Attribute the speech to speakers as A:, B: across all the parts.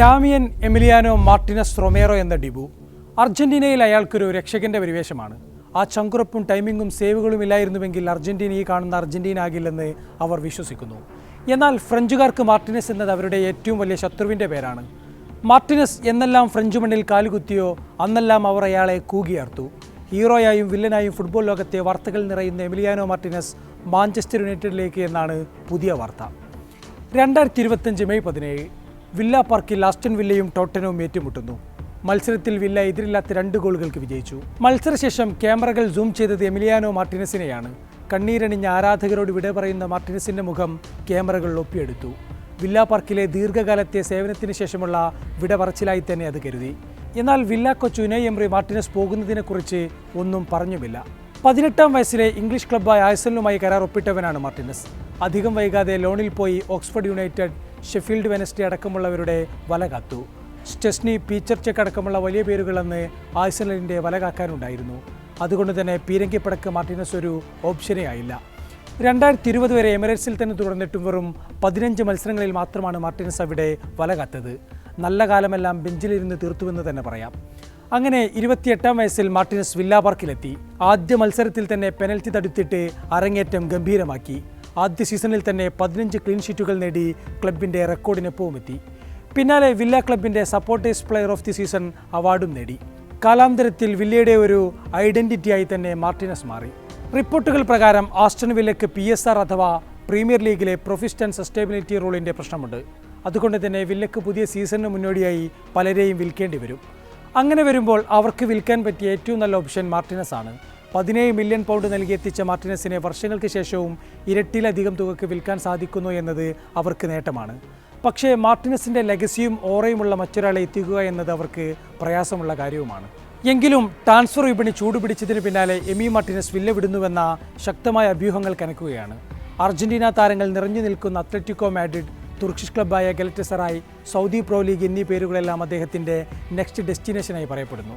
A: Damian Emiliano Martinez Romero എന്ന Dibu അർജന്റീനയിൽ അയാൾക്കൊരു രക്ഷകന്റെ പരിവേഷമാണ്. ആ ചങ്കുറപ്പും ടൈമിങ്ങും സേവുകളും ഇല്ലായിരുന്നുവെങ്കിൽ അർജന്റീന ഈ കാണുന്ന അർജന്റീന ആകില്ലെന്ന് അവർ വിശ്വസിക്കുന്നു. എന്നാൽ ഫ്രഞ്ചുകാർക്ക് മാർട്ടിനസ് എന്നത് അവരുടെ ഏറ്റവും വലിയ ശത്രുവിന്റെ പേരാണ്. മാർട്ടിനസ് എന്നെല്ലാം ഫ്രഞ്ച് മണ്ണിൽ കാലുകുത്തിയോ അന്നെല്ലാം അവർ അയാളെ കൂകിയാർത്തു. ഹീറോയായും വില്ലനായും ഫുട്ബോൾ ലോകത്തെ വാർത്തകൾ നിറയുന്ന എമിലിയാനോ മാർട്ടിനസ് മാഞ്ചസ്റ്റർ യുണൈറ്റഡിലേക്ക് എന്നാണ് പുതിയ വാർത്ത. രണ്ടായിരത്തി ഇരുപത്തഞ്ച് മെയ് പതിനേഴ് വില്ല പാർക്കിൽ ആസ്റ്റൺ വില്ലയും ടോട്ടനവും ഏറ്റുമുട്ടുന്നു. മത്സരത്തിൽ വില്ല എതിരില്ലാത്ത രണ്ട് ഗോളുകൾക്ക് വിജയിച്ചു. മത്സരശേഷം ക്യാമറകൾ സൂം ചെയ്തത് എമിലിയാനോ മാർട്ടിനസിനെയാണ്. കണ്ണീരണിഞ്ഞ ആരാധകരോട് വിട പറയുന്ന മാർട്ടിനസിന്റെ മുഖം ക്യാമറകൾ ഒപ്പിയെടുത്തു. വില്ല പാർക്കിലെ ദീർഘകാലത്തെ സേവനത്തിന് ശേഷമുള്ള വിട പറച്ചിലായി തന്നെ അത് കരുതി. എന്നാൽ വില്ല കൊച്ചു ഉനൈ എംറി മാർട്ടിനസ് പോകുന്നതിനെക്കുറിച്ച് ഒന്നും പറഞ്ഞുമില്ല. പതിനെട്ടാം വയസ്സിലെ ഇംഗ്ലീഷ് ക്ലബ്ബായ ആയസലുമായി കരാർ ഒപ്പിട്ടവനാണ് മാർട്ടിനസ്. അധികം വൈകാതെ ലോണിൽ പോയി ഓക്സ്ഫോർഡ് യുണൈറ്റഡ് ഷെഫീൽഡ് വെനസ്ഡേ അടക്കമുള്ളവരുടെ വല കാത്തു. സ്റ്റെസ്നി പീച്ചർ ചെക്ക് അടക്കമുള്ള വലിയ പേരുകളെന്ന് ആഴ്സണലിന്റെ വല കാക്കാനുണ്ടായിരുന്നു. അതുകൊണ്ട് തന്നെ പീരങ്കിപ്പടക്ക് മാർട്ടിനസ് ഒരു ഓപ്ഷനേ ആയില്ല. രണ്ടായിരത്തി ഇരുപത് വരെ എമിറേറ്റ്സിൽ തന്നെ തുടർന്നിട്ടും വെറും പതിനഞ്ച് മത്സരങ്ങളിൽ മാത്രമാണ് മാർട്ടിനസ് അവിടെ വല കാത്തത്. നല്ല കാലമെല്ലാം ബെഞ്ചിലിരുന്ന് തീർത്തുവെന്ന് തന്നെ പറയാം. അങ്ങനെ ഇരുപത്തിയെട്ടാം വയസ്സിൽ മാർട്ടിനസ് വില്ലാ പാർക്കിലെത്തി. ആദ്യ മത്സരത്തിൽ തന്നെ പെനൽറ്റി തടുത്തിട്ട് അരങ്ങേറ്റം ഗംഭീരമാക്കി. ആദ്യ സീസണിൽ തന്നെ പതിനഞ്ച് ക്ലീൻ ഷീറ്റുകൾ നേടി ക്ലബിന്റെ റെക്കോർഡിനൊപ്പവും എത്തി പിന്നാലെ വില്ല ക്ലബിന്റെ supporters player of the season അവാർഡും നേടി. കാലാന്തരത്തിൽ വില്ലയുടെ ഒരു ഐഡന്റിറ്റിയായി തന്നെ മാർട്ടിനസ് മാറി. റിപ്പോർട്ടുകൾ പ്രകാരം ആസ്റ്റൺ വില്ലയ്ക്ക് പി എസ് ആർ അഥവാ പ്രീമിയർ ലീഗിലെ പ്രൊഫിസ്റ്റൻ സസ്റ്റൈബിലിറ്റി റൂളിന്റെ പ്രശ്നമുണ്ട്. അതുകൊണ്ട് തന്നെ വില്ലയ്ക്ക് പുതിയ സീസണിന് മുന്നോടിയായി പലരെയും വിൽക്കേണ്ടി വരും. അങ്ങനെ വരുമ്പോൾ അവർക്ക് വിൽക്കാൻ പറ്റിയ ഏറ്റവും നല്ല ഓപ്ഷൻ മാർട്ടിനസ് ആണ് പതിനേഴ് മില്യൺ പൗണ്ട് നൽകി എത്തിച്ച മാർട്ടിനസിനെ വർഷങ്ങൾക്ക് ശേഷവും ഇരട്ടിയിലധികം തുകയ്ക്ക് വിൽക്കാൻ സാധിക്കുന്നു എന്നത് അവർക്ക് നേട്ടമാണ്. പക്ഷേ മാർട്ടിനസിന്റെ ലെഗസിയും ഓറയുമുള്ള മറ്റൊരാളെ എത്തിക്കുക എന്നത് അവർക്ക് പ്രയാസമുള്ള കാര്യവുമാണ്. എങ്കിലും ട്രാൻസ്ഫർ വിപണി ചൂടുപിടിച്ചതിന് പിന്നാലെ എമി മാർട്ടിനസ് വില്ല വിടുന്നുവെന്ന ശക്തമായ അഭ്യൂഹങ്ങൾ കനക്കുകയാണ്. അർജന്റീന താരങ്ങൾ നിറഞ്ഞു നിൽക്കുന്ന അത്ലറ്റിക്കോ മാഡ്രിഡ് തുർക്കിഷ് ക്ലബ്ബായ ഗലറ്റസറായി സൗദി പ്രോ ലീഗ് എന്നീ പേരുകളെല്ലാം അദ്ദേഹത്തിന്റെ നെക്സ്റ്റ് ഡെസ്റ്റിനേഷനായി പറയപ്പെടുന്നു.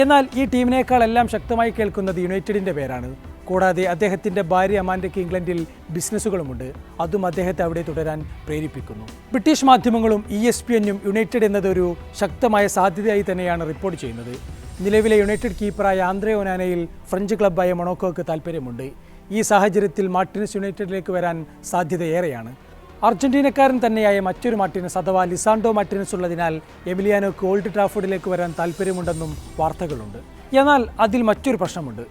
A: എന്നാൽ ഈ ടീമിനേക്കാളെല്ലാം ശക്തമായി കേൾക്കുന്നത് യുണൈറ്റഡിന്റെ പേരാണ്. കൂടാതെ അദ്ദേഹത്തിന്റെ ഭാര്യ അമാൻഡയ്ക്ക് ഇംഗ്ലണ്ടിൽ ബിസിനസ്സുകളുമുണ്ട്. അതും അദ്ദേഹത്തെ അവിടെ തുടരാൻ പ്രേരിപ്പിക്കുന്നു. ബ്രിട്ടീഷ് മാധ്യമങ്ങളും ഇ എസ് പി എന്നും യുണൈറ്റഡ് എന്നതൊരു ശക്തമായ സാധ്യതയായി തന്നെയാണ് റിപ്പോർട്ട് ചെയ്യുന്നത്. നിലവിലെ യുണൈറ്റഡ് കീപ്പറായ ആന്ത്രേ ഒനാനയിൽ ഫ്രഞ്ച് ക്ലബ്ബായ മൊണോക്കോക്ക് താൽപ്പര്യമുണ്ട്. ഈ സാഹചര്യത്തിൽ മാർട്ടിനസ് യുണൈറ്റഡിലേക്ക് വരാൻ സാധ്യതയേറെയാണ് അർജന്റീനക്കാരൻ തന്നെയായ മറ്റൊരു മാർട്ടിനസ് അഥവാ ലിസാൻഡോ മാർട്ടിനസ് ഉള്ളതിനാൽ എമിലിയാനോക്ക് ഓൾഡ് ട്രാഫോർഡിലേക്ക് വരാൻ താല്പര്യമുണ്ടെന്നും വാർത്തകളുണ്ട്. എന്നാൽ അതിൽ മറ്റൊരു പ്രശ്നമുണ്ട്.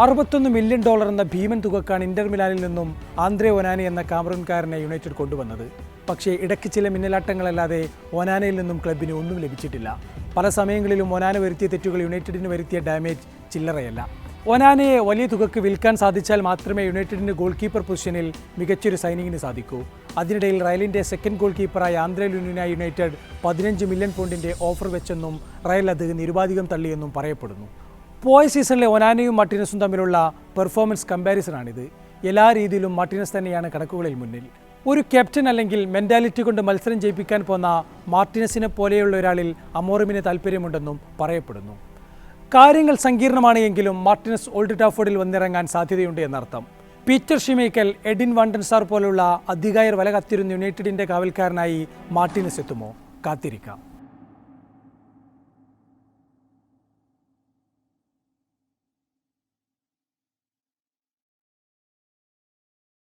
A: അറുപത്തൊന്ന് മില്യൺ ഡോളർ എന്ന ഭീമൻ തുകക്കാണ് ഇന്റർ മിലാനിൽ നിന്നും ആന്ദ്രേ ഒനാനി എന്ന കാമറൂൺകാരനെ യുണൈറ്റഡ് കൊണ്ടുവന്നത്. പക്ഷേ ഇടയ്ക്ക് ചില മിന്നലാട്ടങ്ങളല്ലാതെ ഒനാനയിൽ നിന്നും ക്ലബിന് ഒന്നും ലഭിച്ചിട്ടില്ല. പല സമയങ്ങളിലും ഒനാന വരുത്തിയ തെറ്റുകൾ യുണൈറ്റഡിന് വരുത്തിയ ഡാമേജ് ചില്ലറയല്ല. ഒനാനയെ വലിയ തുകക്ക് വിൽക്കാൻ സാധിച്ചാൽ മാത്രമേ യുണൈറ്റഡിന് ഗോൾ കീപ്പർ പൊസിഷനിൽ മികച്ചൊരു സൈനിങ്ങിന് സാധിക്കൂ. അതിനിടയിൽ റയലിന്റെ സെക്കൻഡ് ഗോൾ കീപ്പറായ ആന്ധ്ര ലുനിനായി യുണൈറ്റഡ് പതിനഞ്ച് മില്യൺ പൗണ്ടിന്റെ ഓഫർ വെച്ചെന്നും റയൽ അത് നിരുപാധികം തള്ളിയെന്നും പറയപ്പെടുന്നു. പോയ സീസണിലെ ഒനാനയും മാർട്ടിനസും തമ്മിലുള്ള പെർഫോമൻസ് കമ്പാരിസണാണിത് എല്ലാ രീതിയിലും മാർട്ടിനസ് തന്നെയാണ് കണക്കുകളിൽ മുന്നിൽ. ഒരു ക്യാപ്റ്റൻ അല്ലെങ്കിൽ മെന്റാലിറ്റി കൊണ്ട് മത്സരം ജയിപ്പിക്കാൻ പോന്ന മാർട്ടിനസിനെ പോലെയുള്ള ഒരാളിൽ അമോറിമിന് താല്പര്യമുണ്ടെന്നും പറയപ്പെടുന്നു. കാര്യങ്ങൾ സങ്കീർണമാണ് എങ്കിലും മാർട്ടിനസ് ഓൾഡ് ടാഫോർഡിൽ വന്നിറങ്ങാൻ സാധ്യതയുണ്ട് എന്നർത്ഥം. Peter Schmeichel Edwin van der Sar പോലുള്ള അധികായർ വല കത്തിരുന്ന യുണൈറ്റഡിന്റെ കാവൽക്കാരനായി മാർട്ടിനസ് എത്തുമോ? കാത്തിരിക്കാം.